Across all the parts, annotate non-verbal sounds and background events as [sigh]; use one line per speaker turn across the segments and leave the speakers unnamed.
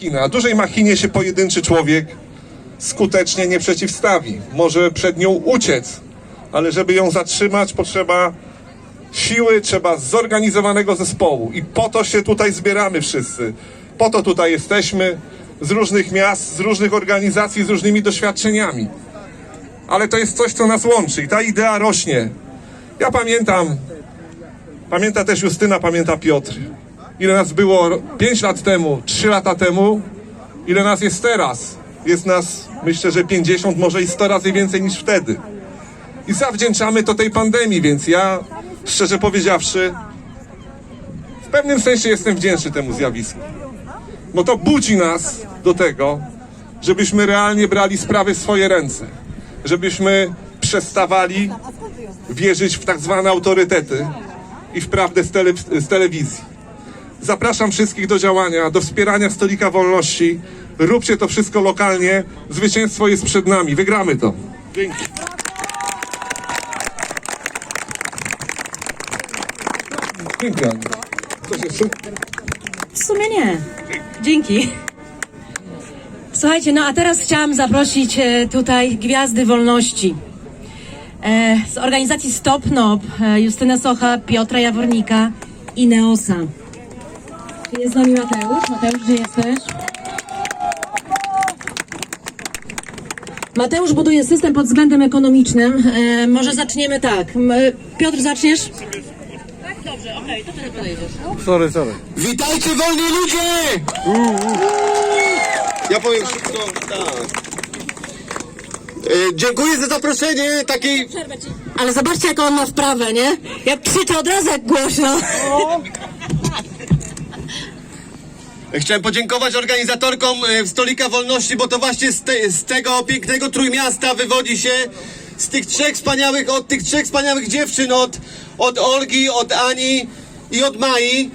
machina. A dużej machinie się pojedynczy człowiek skutecznie nie przeciwstawi. Może przed nią uciec, ale żeby ją zatrzymać, potrzeba siły, trzeba zorganizowanego zespołu. I po to się tutaj zbieramy wszyscy. Po to tutaj jesteśmy z różnych miast, z różnych organizacji, z różnymi doświadczeniami. Ale to jest coś, co nas łączy i ta idea rośnie. Ja pamiętam, pamięta też Justyna, pamięta Piotr. Ile nas było 5 lat temu, 3 lata temu, ile nas jest teraz. Jest nas, myślę, że 50, może i 100 razy więcej niż wtedy. I zawdzięczamy to tej pandemii, więc ja, szczerze powiedziawszy, w pewnym sensie jestem wdzięczny temu zjawisku. Bo to budzi nas do tego, żebyśmy realnie brali sprawy w swoje ręce. Żebyśmy przestawali wierzyć w tak zwane autorytety i w prawdę z, z telewizji. Zapraszam wszystkich do działania, do wspierania Stolika Wolności. Róbcie to wszystko lokalnie. Zwycięstwo jest przed nami. Wygramy to. Dzięki. Dzięki. Coś jeszcze?
W sumie nie. Dzięki. Słuchajcie, no a teraz chciałam zaprosić e, tutaj Gwiazdy Wolności. E, z organizacji Stop Nob, e, Socha, Piotra Jawornika i Neosa. Jest z nami Mateusz. Mateusz, gdzie jesteś? Mateusz buduje system pod względem ekonomicznym. E, może zaczniemy tak. M, Piotr, zaczniesz? Tak, dobrze, okej, to ty podejdziesz.
Sorry, sorry.
Witajcie wolni ludzie! Ja powiem szybko, tak. E, dziękuję za zaproszenie takiej...
Ale zobaczcie, jak on ma wprawę, nie? Jak krzyczę od razu, jak głośno.
Chciałem podziękować organizatorkom e, Stolika Wolności, bo to właśnie z, te, z tego pięknego Trójmiasta wywodzi się z tych trzech wspaniałych, od tych trzech wspaniałych dziewczyn, od, od Olgi, od Ani i od Mai.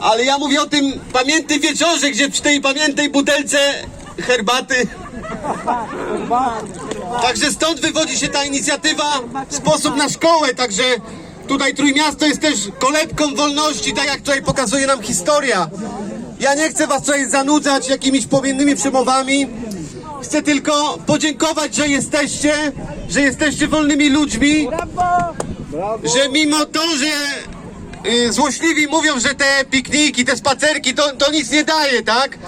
Ale ja mówię o tym pamiętnym wieczorze, gdzie przy tej pamiętnej butelce herbaty. Także stąd wywodzi się ta inicjatywa, sposób na szkołę, także tutaj Trójmiasto jest też kolebką wolności, tak jak tutaj pokazuje nam historia. Ja nie chcę was tutaj zanudzać jakimiś płomiennymi przemowami. Chcę tylko podziękować, że jesteście, że jesteście wolnymi ludźmi, że mimo to, że y, złośliwi mówią, że te pikniki, te spacerki to, to nic nie daje, tak?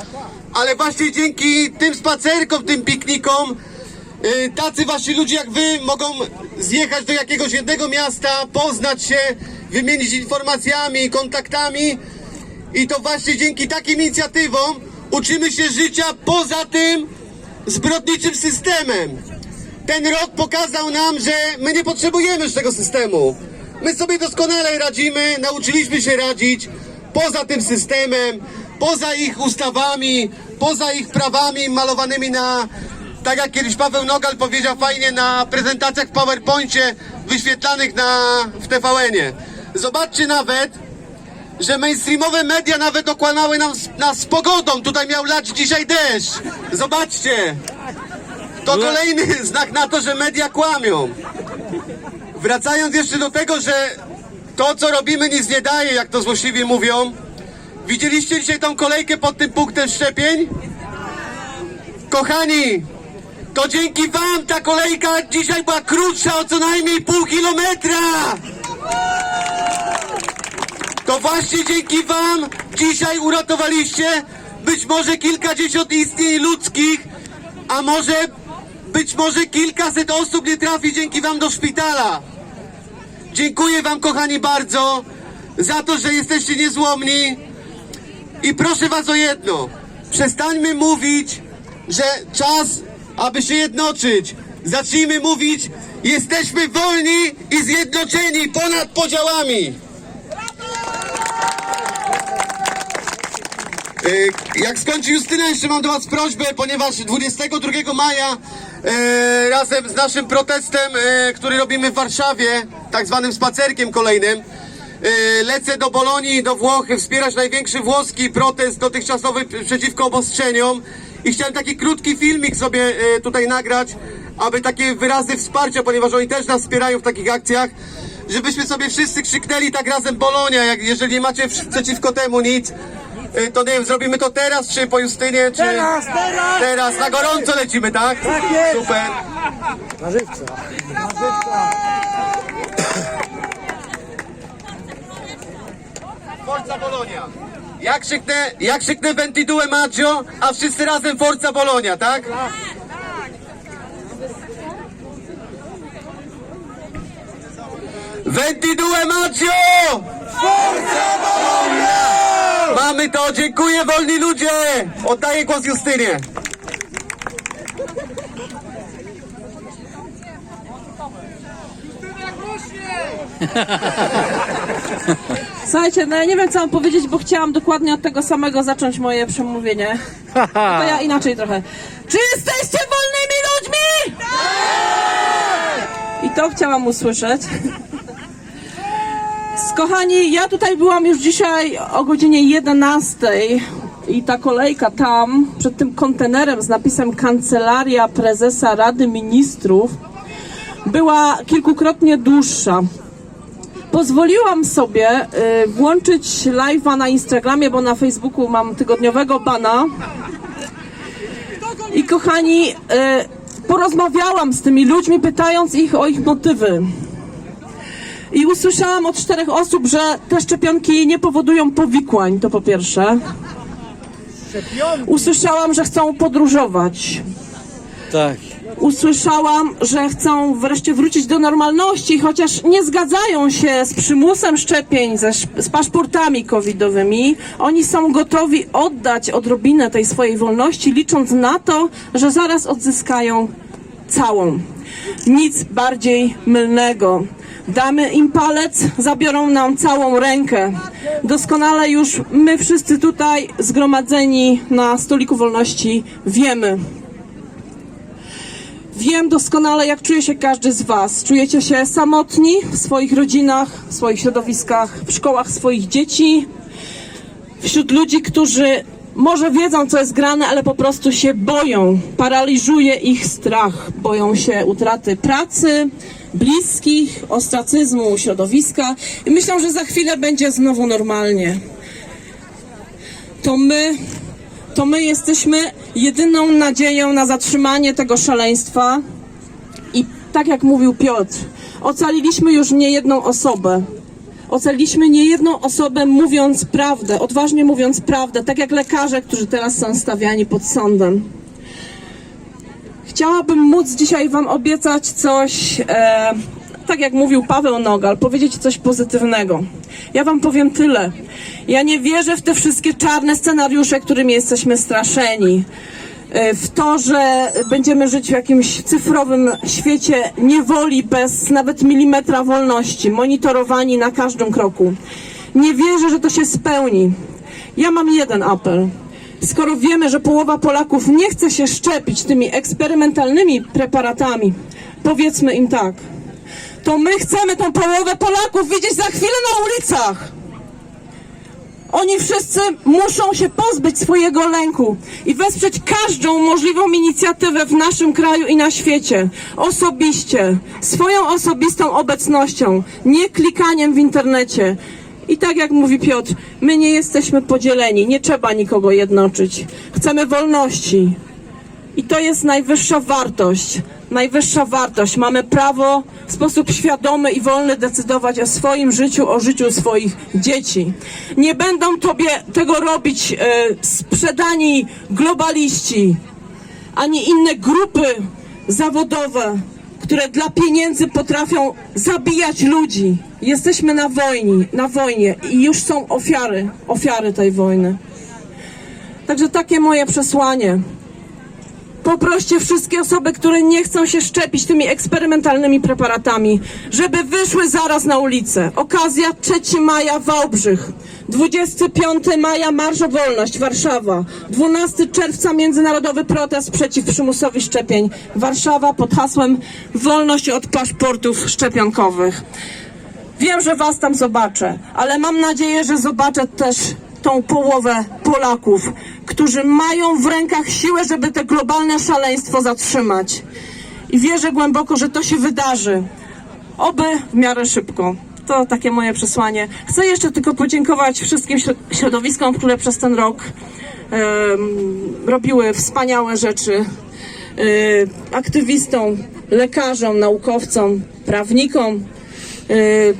Ale właśnie dzięki tym spacerkom, tym piknikom, tacy właśnie ludzie jak wy mogą zjechać do jakiegoś jednego miasta, poznać się, wymienić informacjami, kontaktami. I to właśnie dzięki takim inicjatywom uczymy się życia poza tym zbrodniczym systemem. Ten rok pokazał nam, że my nie potrzebujemy już tego systemu. My sobie doskonale radzimy, nauczyliśmy się radzić poza tym systemem, poza ich ustawami, poza ich prawami malowanymi na, tak jak kiedyś Paweł Nogal powiedział fajnie, na prezentacjach w PowerPoincie wyświetlanych na, w TVN-ie. Zobaczcie nawet, że mainstreamowe media nawet okłamały nam, nas z pogodą. Tutaj miał lać dzisiaj deszcz. Zobaczcie. To kolejny [laughs] znak na to, że media kłamią. Wracając jeszcze do tego, że to, co robimy, nic nie daje, jak to złośliwie mówią. Widzieliście dzisiaj tą kolejkę pod tym punktem szczepień? Kochani, to dzięki wam ta kolejka dzisiaj była krótsza o co najmniej pół kilometra! To właśnie dzięki wam dzisiaj uratowaliście być może kilkadziesiąt istnień ludzkich, a może być może kilkaset osób nie trafi dzięki wam do szpitala. Dziękuję wam kochani bardzo za to, że jesteście niezłomni i proszę was o jedno. Przestańmy mówić, że czas, aby się jednoczyć. Zacznijmy mówić, jesteśmy wolni i zjednoczeni ponad podziałami. Y, Jak skończy Justyna, jeszcze mam do Was prośbę, ponieważ 22 maja e, razem z naszym protestem, e, który robimy w Warszawie, tak zwanym spacerkiem kolejnym, e, lecę do Bolonii, do Włoch, wspierać największy włoski protest dotychczasowy przeciwko obostrzeniom i chciałem taki krótki filmik sobie e, tutaj nagrać, aby takie wyrazy wsparcia, ponieważ oni też nas wspierają w takich akcjach, żebyśmy sobie wszyscy krzyknęli tak razem Bolonia, jak jeżeli nie macie przeciwko temu nic, Y, To nie wiem, zrobimy to teraz, czy po Justynie, czy...
Teraz, teraz!
Teraz, na gorąco lecimy, tak?
Tak jest.
Super. Forza Bologna. Jak krzyknę, jak krzyknę Ventidue Maggio, a wszyscy razem Forza Bologna, tak? Ventidue Maggio! Forza Bologna! Mamy to, dziękuję wolni ludzie! Oddaję głos Justynie. [laughs]
Słuchajcie, no ja nie wiem co mam powiedzieć, bo chciałam dokładnie od tego samego zacząć moje przemówienie. To ja inaczej trochę. Czy jesteście wolnymi ludźmi? I to chciałam usłyszeć. Kochani, ja tutaj byłam już dzisiaj o godzinie 11 i ta kolejka tam, przed tym kontenerem z napisem Kancelaria Prezesa Rady Ministrów, była kilkukrotnie dłuższa. Pozwoliłam sobie y, włączyć live'a na Instagramie, bo na Facebooku mam tygodniowego bana. I kochani, y, porozmawiałam z tymi ludźmi, pytając ich o ich motywy. I usłyszałam od czterech osób, że te szczepionki nie powodują powikłań, to po pierwsze. Usłyszałam, że chcą podróżować.
Tak.
Usłyszałam, że chcą wreszcie wrócić do normalności, chociaż nie zgadzają się z przymusem szczepień, ze, z paszportami covidowymi. Oni są gotowi oddać odrobinę tej swojej wolności, licząc na to, że zaraz odzyskają całą. Nic bardziej mylnego. Damy im palec, zabiorą nam całą rękę. Doskonale już my wszyscy tutaj zgromadzeni na stoliku wolności wiemy, Wiem doskonale, jak czuje się każdy z Was. Czujecie się samotni w swoich rodzinach, w swoich środowiskach, w szkołach swoich dzieci, wśród ludzi, którzy może wiedzą, co jest grane, ale po prostu się boją. Paraliżuje ich strach. Boją się utraty pracy, bliskich, ostracyzmu, środowiska i myślą, że za chwilę będzie znowu normalnie. To my to my jesteśmy jedyną nadzieją na zatrzymanie tego szaleństwa. I tak jak mówił Piotr, ocaliliśmy już niejedną osobę. Ocaliliśmy niejedną osobę mówiąc prawdę, odważnie mówiąc prawdę, tak jak lekarze, którzy teraz są stawiani pod sądem. Chciałabym móc dzisiaj Wam obiecać coś, e, tak jak mówił Paweł Nogal, powiedzieć coś pozytywnego. Ja Wam powiem tyle. Ja nie wierzę w te wszystkie czarne scenariusze, którymi jesteśmy straszeni. E, W to, że będziemy żyć w jakimś cyfrowym świecie niewoli bez nawet milimetra wolności, monitorowani na każdym kroku. Nie wierzę, że to się spełni. Ja mam jeden apel. Skoro wiemy, że połowa Polaków nie chce się szczepić tymi eksperymentalnymi preparatami, powiedzmy im tak. To my chcemy tą połowę Polaków widzieć za chwilę na ulicach. Oni wszyscy muszą się pozbyć swojego lęku i wesprzeć każdą możliwą inicjatywę w naszym kraju i na świecie. Osobiście, swoją osobistą obecnością, nie klikaniem w internecie. I tak jak mówi Piotr, my nie jesteśmy podzieleni, nie trzeba nikogo jednoczyć. Chcemy wolności. I to jest najwyższa wartość. Najwyższa wartość. Mamy prawo w sposób świadomy i wolny decydować o swoim życiu, o życiu swoich dzieci. Nie będą tobie tego robić e, sprzedani globaliści, ani inne grupy zawodowe, które dla pieniędzy potrafią zabijać ludzi. Jesteśmy na wojnie, na wojnie i już są ofiary, ofiary tej wojny. Także takie moje przesłanie. Poproście wszystkie osoby, które nie chcą się szczepić tymi eksperymentalnymi preparatami, żeby wyszły zaraz na ulicę. Okazja 3 maja Wałbrzych, 25 maja Marsz o Wolność Warszawa, 12 czerwca Międzynarodowy Protest przeciw przymusowi szczepień Warszawa pod hasłem Wolność od paszportów szczepionkowych. Wiem, że was tam zobaczę, ale mam nadzieję, że zobaczę też tą połowę Polaków, którzy mają w rękach siłę, żeby te globalne szaleństwo zatrzymać. I wierzę głęboko, że to się wydarzy. Oby w miarę szybko. to takie moje przesłanie. Chcę jeszcze tylko podziękować wszystkim śro- środowiskom, które przez ten rok em, robiły wspaniałe rzeczy. Y, aktywistom, lekarzom, naukowcom, prawnikom, y,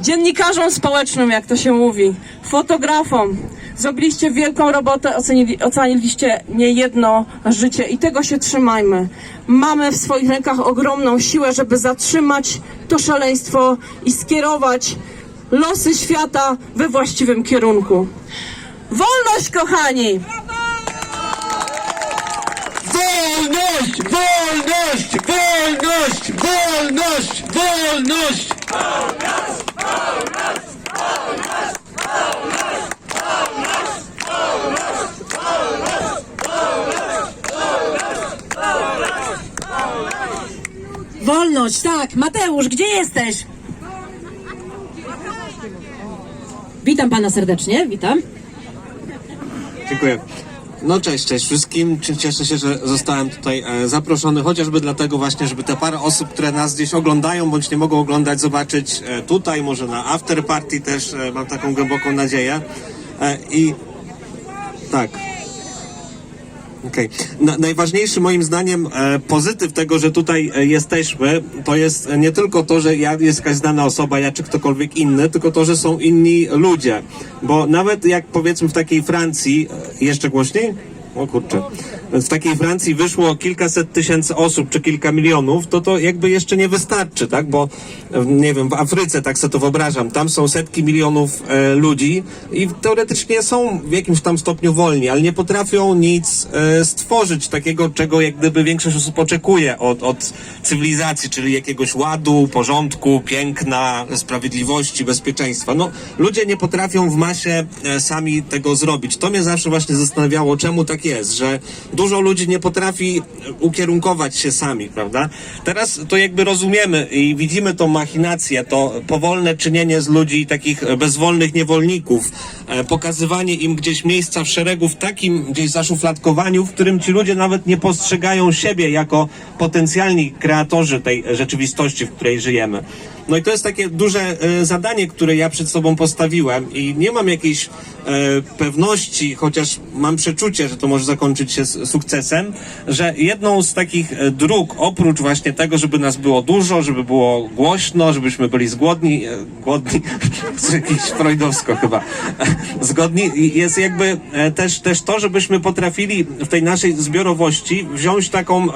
dziennikarzom społecznym, jak to się mówi, fotografom. Zrobiliście wielką robotę, ocenili, oceniliście niejedno życie i tego się trzymajmy. Mamy w swoich rękach ogromną siłę, żeby zatrzymać to szaleństwo i skierować losy świata we właściwym kierunku. Wolność, kochani!
Wolność! Wolność! Wolność! Wolność! Wolność!
Wolność, tak. Mateusz, gdzie jesteś? Witam pana serdecznie, witam.
Dziękuję. No cześć, cześć wszystkim. Cieszę się, że zostałem tutaj e, zaproszony, chociażby dlatego właśnie, żeby te parę osób, które nas gdzieś oglądają, bądź nie mogą oglądać, zobaczyć e, tutaj, może na after party też, e, mam taką głęboką nadzieję. I tak. Okej. Na, najważniejszy moim zdaniem e, pozytyw tego, że tutaj e, jesteśmy, to jest e, nie tylko to, że ja jest jakaś znana osoba, ja czy ktokolwiek inny, tylko to, że są inni ludzie. Bo nawet jak powiedzmy w takiej Francji, e, jeszcze głośniej? O kurczę. W takiej Francji wyszło kilkaset tysięcy osób, czy kilka milionów, to to jakby jeszcze nie wystarczy, tak? Bo nie wiem, w Afryce, tak sobie to wyobrażam, tam są setki milionów e, ludzi i teoretycznie są w jakimś tam stopniu wolni, ale nie potrafią nic e, stworzyć takiego, czego jak gdyby większość osób oczekuje od, od cywilizacji, czyli jakiegoś ładu, porządku, piękna, sprawiedliwości, bezpieczeństwa. No, ludzie nie potrafią w masie e, sami tego zrobić. To mnie zawsze właśnie zastanawiało, czemu tak jest, że dużo ludzi nie potrafi ukierunkować się sami, prawda? Teraz to jakby rozumiemy i widzimy tą machinację, to powolne czynienie z ludzi takich bezwolnych niewolników, e, pokazywanie im gdzieś miejsca w szeregu w takim gdzieś zaszufladkowaniu, w którym ci ludzie nawet nie postrzegają siebie jako potencjalni kreatorzy tej rzeczywistości, w której żyjemy. No i to jest takie duże e, zadanie, które ja przed sobą postawiłem i nie mam jakiejś e, pewności, chociaż mam przeczucie, że to może zakończyć się sukcesem, że jedną z takich e, dróg, oprócz właśnie tego, żeby nas było dużo, żeby było głośno, żebyśmy byli zgłodni, e, głodni, [laughs] jakiś freudowsko chyba, [laughs] zgodni, jest jakby e, też, też to, żebyśmy potrafili w tej naszej zbiorowości wziąć taką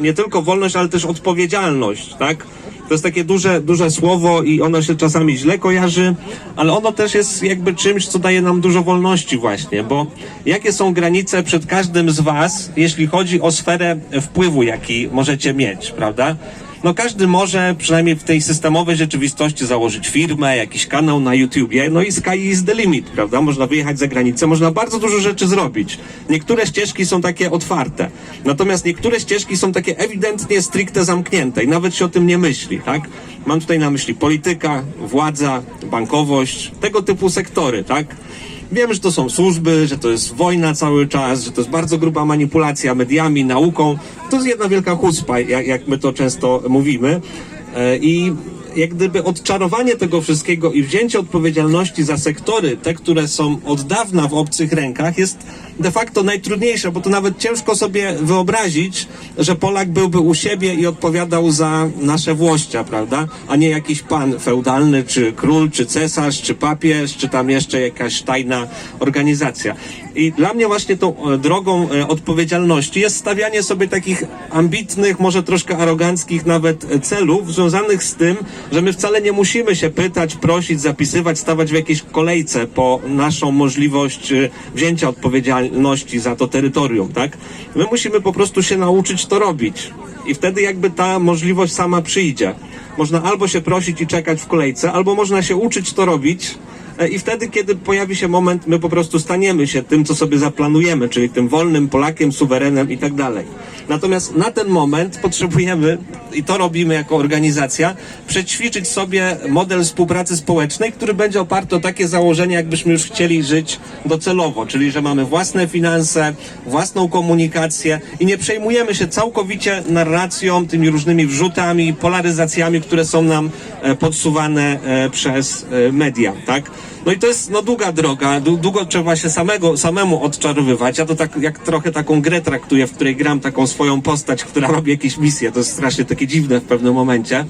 nie tylko wolność, ale też odpowiedzialność, tak? To jest takie duże, duże słowo i ono się czasami źle kojarzy, ale ono też jest jakby czymś, co daje nam dużo wolności właśnie, bo jakie są granice przed każdym z was, jeśli chodzi o sferę wpływu, jaki możecie mieć, prawda? No każdy może, przynajmniej w tej systemowej rzeczywistości, założyć firmę, jakiś kanał na YouTubie, no i sky is the limit, prawda? Można wyjechać za granicę, można bardzo dużo rzeczy zrobić. Niektóre ścieżki są takie otwarte, natomiast niektóre ścieżki są takie ewidentnie stricte zamknięte i nawet się o tym nie myśli, tak? Mam tutaj na myśli polityka, władza, bankowość, tego typu sektory, tak? Wiem, że to są służby, że to jest wojna cały czas, że to jest bardzo gruba manipulacja mediami, nauką. To jest jedna wielka huspa, jak, jak my to często mówimy. E, I jak gdyby odczarowanie tego wszystkiego i wzięcie odpowiedzialności za sektory, te, które są od dawna w obcych rękach, jest de facto najtrudniejsze, bo to nawet ciężko sobie wyobrazić, że Polak byłby u siebie i odpowiadał za nasze włościa, prawda? A nie jakiś pan feudalny, czy król, czy cesarz, czy papież, czy tam jeszcze jakaś tajna organizacja. I dla mnie właśnie tą e, drogą e, odpowiedzialności jest stawianie sobie takich ambitnych, może troszkę aroganckich nawet e, celów związanych z tym, że my wcale nie musimy się pytać, prosić, zapisywać, stawać w jakiejś kolejce po naszą możliwość wzięcia odpowiedzialności za to terytorium, tak? My musimy po prostu się nauczyć to robić. I wtedy jakby ta możliwość sama przyjdzie. Można albo się prosić i czekać w kolejce, albo można się uczyć to robić, I wtedy, kiedy pojawi się moment, my po prostu staniemy się tym, co sobie zaplanujemy, czyli tym wolnym Polakiem, suwerenem i tak dalej. Natomiast na ten moment potrzebujemy, i to robimy jako organizacja, przećwiczyć sobie model współpracy społecznej, który będzie oparty o takie założenia, jakbyśmy już chcieli żyć docelowo, czyli że mamy własne finanse, własną komunikację i nie przejmujemy się całkowicie narracją, tymi różnymi wrzutami, polaryzacjami, które są nam e, podsuwane e, przez e, media, tak? No i to jest no, długa droga, dłu- długo trzeba się samego, samemu odczarowywać. Ja to tak jak trochę taką grę traktuję, w której gram taką swoją postać, która [laughs] robi jakieś misje. To jest strasznie takie dziwne w pewnym momencie.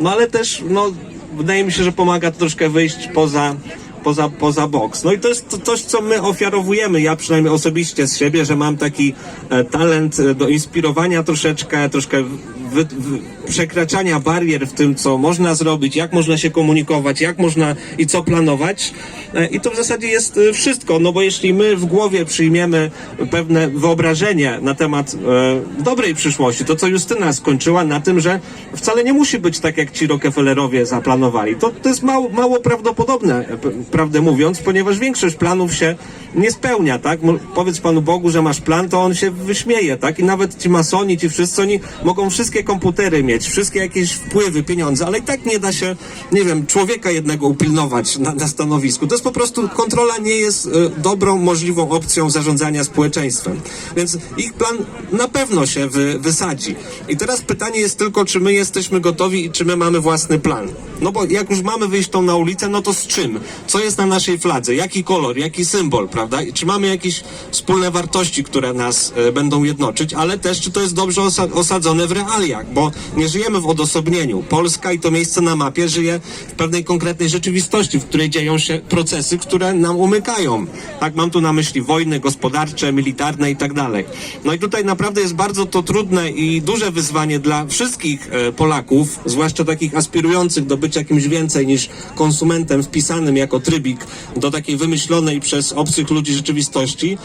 No ale też, no, wydaje mi się, że pomaga to troszkę wyjść poza, poza, poza boks. No i to jest to, coś, co my ofiarowujemy, ja przynajmniej osobiście z siebie, że mam taki e, talent e, do inspirowania troszeczkę, troszkę wy, wy, przekraczania barier w tym, co można zrobić, jak można się komunikować, jak można i co planować. E, I to w zasadzie jest e, wszystko, no bo jeśli my w głowie przyjmiemy pewne wyobrażenie na temat e, dobrej przyszłości, to co Justyna skończyła na tym, że wcale nie musi być tak, jak ci Rockefellerowie zaplanowali. To, to jest mało, mało prawdopodobne, e, prawdę mówiąc, ponieważ większość planów się nie spełnia, tak? Powiedz Panu Bogu, że masz plan, to on się wyśmieje, tak? I nawet ci masoni, ci wszyscy, oni mogą wszystkie komputery mieć, wszystkie jakieś wpływy, pieniądze, ale i tak nie da się, nie wiem, człowieka jednego upilnować na, na stanowisku. To jest po prostu, kontrola nie jest e, dobrą, możliwą opcją zarządzania społeczeństwem. Więc ich plan na pewno się wy, wysadzi. I teraz pytanie jest tylko, czy my jesteśmy gotowi i czy my mamy własny plan. No bo jak już mamy wyjść tą na ulicę, no to z czym? Co jest na naszej fladze? Jaki kolor? Jaki symbol, prawda? I czy mamy jakieś wspólne wartości, które nas e, będą jednoczyć, ale też czy to jest dobrze osa- osadzone w realiach, bo nie żyjemy w odosobnieniu. Polska i to miejsce na mapie żyje w pewnej konkretnej rzeczywistości, w której dzieją się procesy, które nam umykają. Tak, mam tu na myśli wojny gospodarcze, militarne i tak dalej. No i tutaj naprawdę jest bardzo to trudne i duże wyzwanie dla wszystkich e, Polaków, zwłaszcza takich aspirujących do bycia kimś więcej niż konsumentem wpisanym jako trybik do takiej wymyślonej przez obcych ludzi rzeczywistości.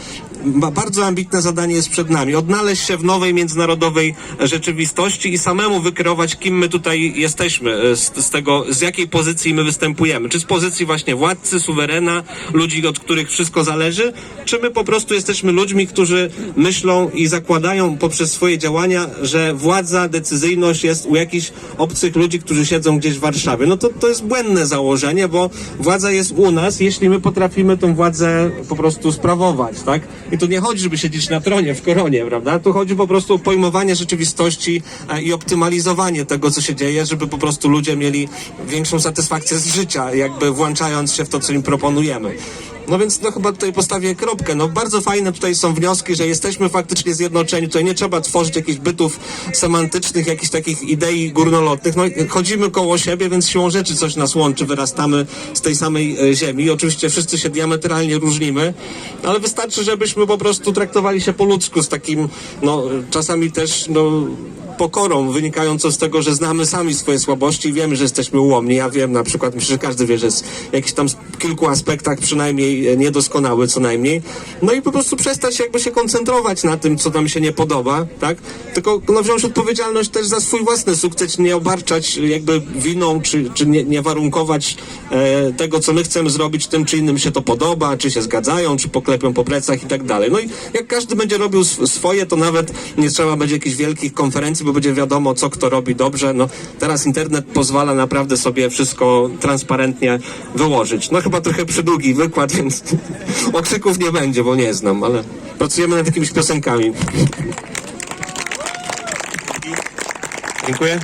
Ba- Bardzo ambitne zadanie jest przed nami. Odnaleźć się w nowej międzynarodowej rzeczywistości i samemu wykreować, kim my tutaj jesteśmy, e, z, z tego, z jakiej pozycji my występujemy. Czy z pozycji właśnie władcy, suwerena, ludzi, od których wszystko zależy, czy my po prostu jesteśmy ludźmi, którzy myślą i zakładają poprzez swoje działania, że władza, decyzyjność jest u jakichś obcych ludzi, którzy siedzą gdzieś w Warszawie. No to, to jest błędne założenie, bo władza jest u nas, jeśli my potrafimy tą władzę po prostu sprawować, tak? Tu nie chodzi, żeby siedzieć na tronie, w koronie, prawda? Tu chodzi po prostu o pojmowanie rzeczywistości e, i optymalizowanie tego, co się dzieje, żeby po prostu ludzie mieli większą satysfakcję z życia, jakby włączając się w to, co im proponujemy. No więc no chyba tutaj postawię kropkę. No bardzo fajne tutaj są wnioski, że jesteśmy faktycznie zjednoczeni. Tutaj nie trzeba tworzyć jakichś bytów semantycznych, jakichś takich idei górnolotnych. No chodzimy koło siebie, więc siłą rzeczy coś nas łączy, wyrastamy z tej samej e, ziemi. Oczywiście wszyscy się diametralnie różnimy, ale wystarczy, żebyśmy po prostu traktowali się po ludzku z takim, no czasami też, no pokorą wynikającą z tego, że znamy sami swoje słabości i wiemy, że jesteśmy ułomni. Ja wiem na przykład, myślę, że każdy wie, że jest w jakichś tam kilku aspektach przynajmniej e, niedoskonały co najmniej. No i po prostu przestać jakby się koncentrować na tym, co nam się nie podoba, tak? Tylko no, wziąć odpowiedzialność też za swój własny sukces, nie obarczać jakby winą, czy, czy nie, nie warunkować e, tego, co my chcemy zrobić tym, czy innym się to podoba, czy się zgadzają, czy poklepią po plecach i tak dalej. No i jak każdy będzie robił sw- swoje, to nawet nie trzeba będzie jakichś wielkich konferencji, bo będzie wiadomo, co kto robi dobrze. No teraz internet pozwala naprawdę sobie wszystko transparentnie wyłożyć. No chyba trochę przydługi wykład, [laughs] więc okrzyków nie będzie, bo nie znam, ale pracujemy nad jakimiś piosenkami. Dziękuję.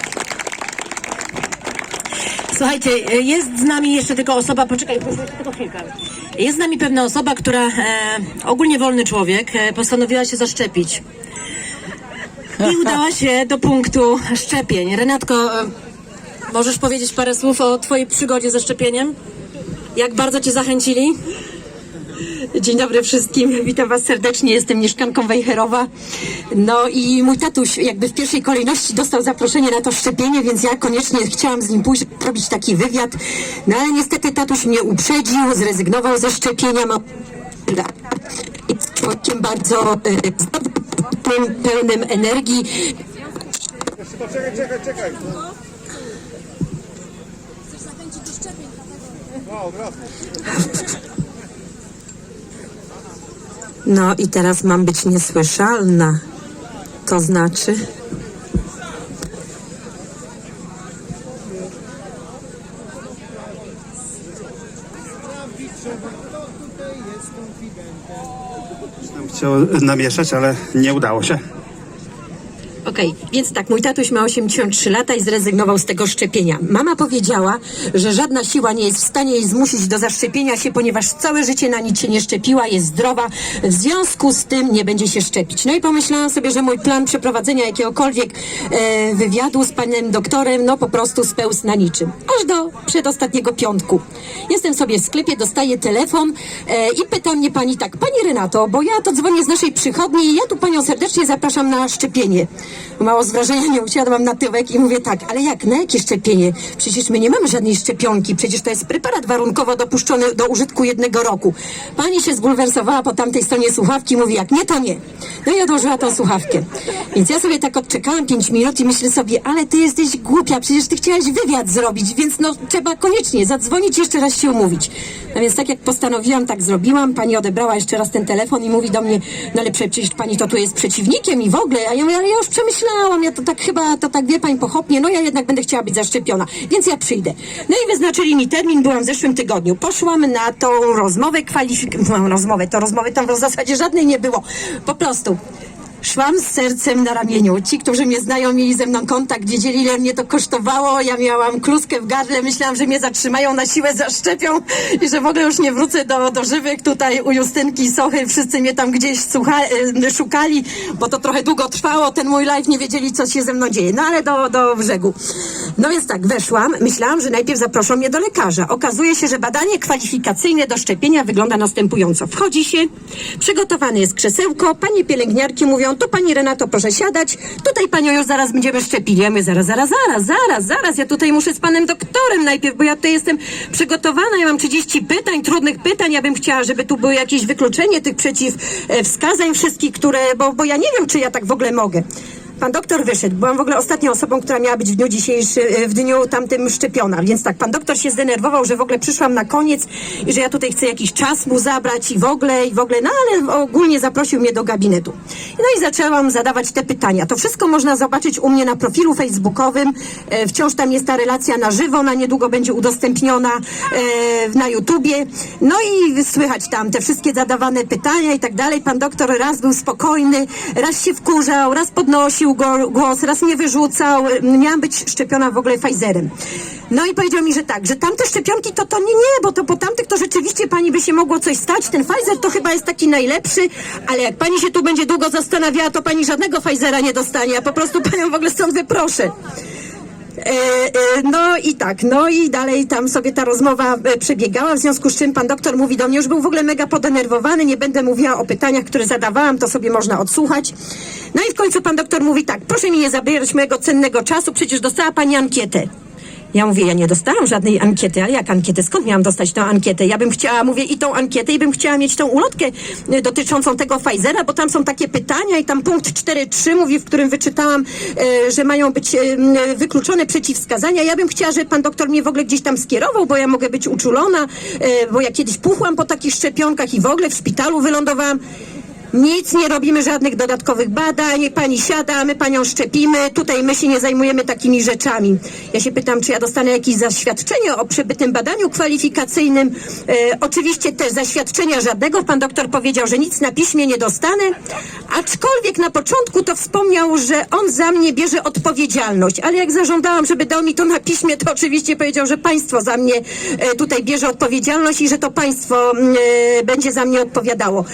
Słuchajcie, jest z nami jeszcze tylko osoba, poczekaj, tylko chwilkę. Jest z nami pewna osoba, która, e, ogólnie wolny człowiek, e, postanowiła się zaszczepić. I udała się do punktu szczepień. Renatko, e, możesz powiedzieć parę słów o twojej przygodzie ze szczepieniem? Jak bardzo cię zachęcili?
Dzień dobry wszystkim, witam Was serdecznie, jestem mieszkanką Wejherowa. No i mój tatuś jakby w pierwszej kolejności dostał zaproszenie na to szczepienie, więc ja koniecznie chciałam z nim pójść, robić taki wywiad. No ale niestety tatuś mnie uprzedził, zrezygnował ze szczepienia. Ma... Człowiekiem bardzo zdrowym, pełnym energii. No i teraz mam być niesłyszalna. to znaczy?
Chciał namieszać, ale nie udało się.
Okej, więc tak, mój tatuś ma 83 lata i zrezygnował z tego szczepienia. Mama powiedziała, że żadna siła nie jest w stanie jej zmusić do zaszczepienia się, ponieważ całe życie na nic się nie szczepiła, jest zdrowa, w związku z tym nie będzie się szczepić. No i pomyślałam sobie, że mój plan przeprowadzenia jakiegokolwiek e, wywiadu z panem doktorem, no po prostu spełzł na niczym. Aż do przedostatniego piątku. Jestem sobie w sklepie, dostaję telefon e, i pyta mnie pani tak, pani Renato, bo ja to dzwonię z naszej przychodni i ja tu panią serdecznie zapraszam na szczepienie. Mało z wrażenia nie usiadłam na tyłek i mówię tak, ale jak, na jakie szczepienie? Przecież my nie mamy żadnej szczepionki, przecież to jest preparat warunkowo dopuszczony do użytku jednego roku. Pani się zbulwersowała po tamtej stronie słuchawki i mówi, jak nie, to nie. No i odłożyła tą słuchawkę. Więc ja sobie tak odczekałam pięć minut i myślę sobie, ale ty jesteś głupia, przecież ty chciałaś wywiad zrobić, więc no trzeba koniecznie zadzwonić jeszcze raz się umówić. No więc tak jak postanowiłam, tak zrobiłam. Pani odebrała jeszcze raz ten telefon i mówi do mnie, no ale przecież pani to tu jest przeciwnikiem i w ogóle. A ja mówię, ale ja już przemyślałam, ja to tak chyba, to tak wie pani pochopnie, no ja jednak będę chciała być zaszczepiona, więc ja przyjdę. No i wyznaczyli mi termin, byłam w zeszłym tygodniu. Poszłam na tą rozmowę kwalifikacyjną, rozmowę, to rozmowy tam w zasadzie żadnej nie było. Po prostu. Szłam z sercem na ramieniu. Ci, którzy mnie znają, mieli ze mną kontakt, wiedzieli, ile mnie to kosztowało. Ja miałam kluskę w gardle, myślałam, że mnie zatrzymają na siłę, zaszczepią i że w ogóle już nie wrócę do, do żywych. Tutaj u Justynki Sochy wszyscy mnie tam gdzieś słucha, e, szukali, bo to trochę długo trwało, ten mój live, nie wiedzieli, co się ze mną dzieje. No ale do, do brzegu. No więc tak, weszłam. Myślałam, że najpierw zaproszą mnie do lekarza. Okazuje się, że badanie kwalifikacyjne do szczepienia wygląda następująco. Wchodzi się, przygotowane jest krzesełko, panie pielęgniarki mówią, tu pani Renato proszę siadać, tutaj panią już zaraz będziemy szczepili. Ja mówię, zaraz, zaraz, zaraz, zaraz, zaraz, ja tutaj muszę z panem doktorem najpierw, bo ja tutaj jestem przygotowana, ja mam 30 pytań, trudnych pytań, ja bym chciała, żeby tu było jakieś wykluczenie tych przeciwwskazań wszystkich, które, bo, bo ja nie wiem, czy ja tak w ogóle mogę. Pan doktor wyszedł. Byłam w ogóle ostatnią osobą, która miała być w dniu dzisiejszym, w dniu tamtym szczepiona. Więc tak, pan doktor się zdenerwował, że w ogóle przyszłam na koniec i że ja tutaj chcę jakiś czas mu zabrać i w ogóle, i w ogóle, no ale ogólnie zaprosił mnie do gabinetu. No i zaczęłam zadawać te pytania. To wszystko można zobaczyć u mnie na profilu facebookowym. E, wciąż tam jest ta relacja na żywo, ona niedługo będzie udostępniona e, na YouTubie. No i słychać tam te wszystkie zadawane pytania i tak dalej. Pan doktor raz był spokojny, raz się wkurzał, raz podnosił go, głos, raz mnie wyrzucał. Miałam być szczepiona w ogóle Pfizerem. No i powiedział mi, że tak, że tamte szczepionki to to nie, nie, bo to po tamtych to rzeczywiście pani by się mogło coś stać. Ten Pfizer to chyba jest taki najlepszy, ale jak pani się tu będzie długo zastanawiała, to pani żadnego Pfizera nie dostanie, a po prostu panią w ogóle stąd wyproszę. E, e, No i tak, no i dalej tam sobie ta rozmowa e, przebiegała, w związku z czym pan doktor mówi do mnie, już był w ogóle mega podenerwowany, nie będę mówiła o pytaniach, które zadawałam, to sobie można odsłuchać. No i w końcu pan doktor mówi tak, proszę mi nie zabierać mojego cennego czasu, przecież dostała pani ankietę. Ja mówię, ja nie dostałam żadnej ankiety, ale jak ankietę? Skąd miałam dostać tę ankietę? Ja bym chciała, mówię, i tą ankietę, i bym chciała mieć tą ulotkę e, dotyczącą tego Pfizera, bo tam są takie pytania i tam punkt 4.3 mówi, w którym wyczytałam, e, że mają być m, wykluczone przeciwwskazania. Ja bym chciała, żeby pan doktor mnie w ogóle gdzieś tam skierował, bo ja mogę być uczulona, bo ja kiedyś puchłam po takich szczepionkach i w ogóle w szpitalu wylądowałam. Nic nie robimy, żadnych dodatkowych badań, pani siada, my panią szczepimy, tutaj my się nie zajmujemy takimi rzeczami. Ja się pytam, czy ja dostanę jakieś zaświadczenie o przebytym badaniu kwalifikacyjnym. E, oczywiście też zaświadczenia żadnego. Pan doktor powiedział, że nic na piśmie nie dostanę, aczkolwiek na początku to wspomniał, że on za mnie bierze odpowiedzialność, ale jak zażądałam, żeby dał mi to na piśmie, to oczywiście powiedział, że państwo za mnie e, tutaj bierze odpowiedzialność i że to państwo mm, e, będzie za mnie odpowiadało.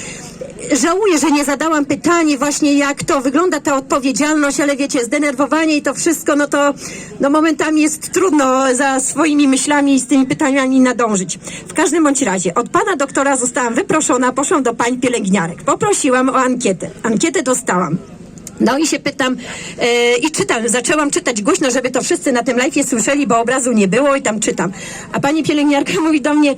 Żałuję, że nie zadałam pytanie właśnie, jak to wygląda ta odpowiedzialność, ale wiecie, zdenerwowanie i to wszystko, no to no momentami jest trudno za swoimi myślami i z tymi pytaniami nadążyć. W każdym bądź razie, od pana doktora zostałam wyproszona, poszłam do pań pielęgniarek. Poprosiłam o ankietę. Ankietę dostałam. No i się pytam e, i czytam, zaczęłam czytać głośno, żeby to wszyscy na tym live słyszeli, bo obrazu nie było i tam czytam. A pani pielęgniarka [laughs] mówi do mnie,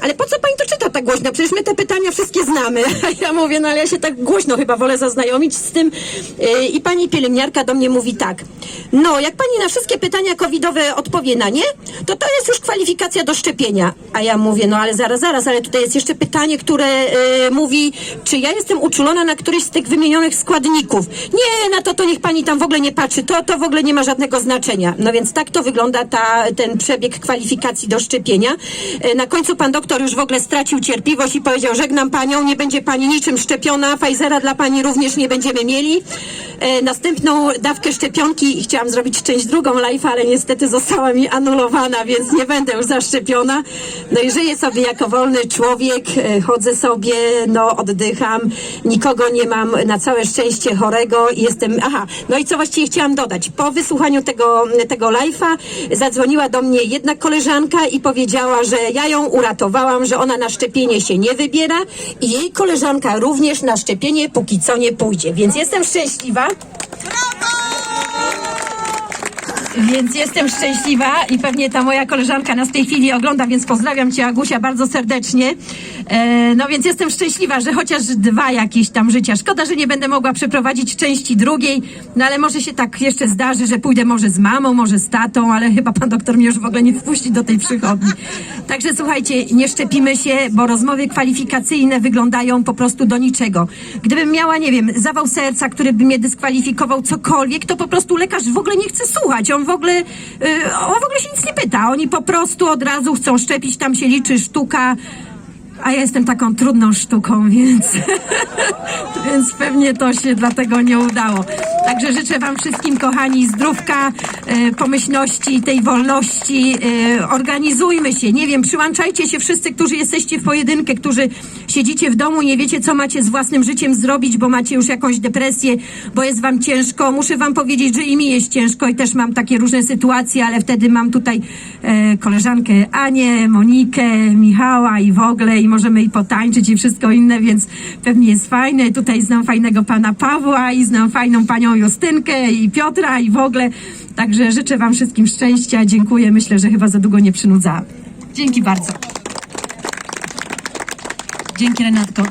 ale po co pani to czyta tak głośno? Przecież my te pytania wszystkie znamy. [laughs] Ja mówię, no ale ja się tak głośno chyba wolę zaznajomić z tym. Yy, I pani pielęgniarka do mnie mówi tak. No, jak pani na wszystkie pytania covidowe odpowie na nie, to to jest już kwalifikacja do szczepienia. A ja mówię, no ale zaraz, zaraz, ale tutaj jest jeszcze pytanie, które yy, mówi, czy ja jestem uczulona na któryś z tych wymienionych składników. Nie, na to to niech pani tam w ogóle nie patrzy, to, to w ogóle nie ma żadnego znaczenia. No więc tak to wygląda ta, ten przebieg kwalifikacji do szczepienia. E, Na końcu pan doktor już w ogóle stracił cierpliwość i powiedział, żegnam panią, nie będzie pani niczym szczepiona, Pfizera dla pani również nie będziemy mieli. E, Następną dawkę szczepionki chciałam zrobić część drugą live, ale niestety została mi anulowana, więc nie będę już zaszczepiona. No i żyję sobie jako wolny człowiek, e, chodzę sobie, no oddycham, nikogo nie mam na całe szczęście chorego i jestem, aha, no i co właściwie chciałam dodać, po wysłuchaniu tego, tego live'a zadzwoniła do mnie jedna koleżanka i powiedziała, że ja ją uratowałam, że ona na szczepienie się nie wybiera i jej koleżanka również na szczepienie póki co nie pójdzie, więc jestem szczęśliwa. Więc jestem szczęśliwa i pewnie ta moja koleżanka nas w tej chwili ogląda, więc pozdrawiam Cię Agusia bardzo serdecznie. E, no więc jestem szczęśliwa, że chociaż dwa jakieś tam życia. Szkoda, że nie będę mogła przeprowadzić części drugiej, no ale może się tak jeszcze zdarzy, że pójdę może z mamą, może z tatą, ale chyba pan doktor mnie już w ogóle nie wpuści do tej przychodni. Także słuchajcie, nie szczepimy się, bo rozmowy kwalifikacyjne wyglądają po prostu do niczego. Gdybym miała, nie wiem, zawał serca, który by mnie dyskwalifikował, cokolwiek, to po prostu lekarz w ogóle nie chce słuchać. On w ogóle, yy, on w ogóle się nic nie pyta. Oni po prostu od razu chcą szczepić, tam się liczy sztuka. A ja jestem taką trudną sztuką, więc, [laughs] więc pewnie to się dlatego nie udało. Także życzę Wam wszystkim, kochani, zdrówka, e, pomyślności, tej wolności. E, organizujmy się, nie wiem, przyłączajcie się wszyscy, którzy jesteście w pojedynkę, którzy siedzicie w domu i nie wiecie, co macie z własnym życiem zrobić, bo macie już jakąś depresję, bo jest Wam ciężko. Muszę Wam powiedzieć, że i mi jest ciężko i też mam takie różne sytuacje, ale wtedy mam tutaj e, koleżankę Anię, Monikę, Michała i w ogóle możemy i potańczyć i wszystko inne, więc pewnie jest fajne. Tutaj znam fajnego pana Pawła i znam fajną panią Justynkę i Piotra i w ogóle. Także życzę wam wszystkim szczęścia. Dziękuję. Myślę, że chyba za długo nie przynudzałam. Dzięki bardzo.
Dzięki Renatko.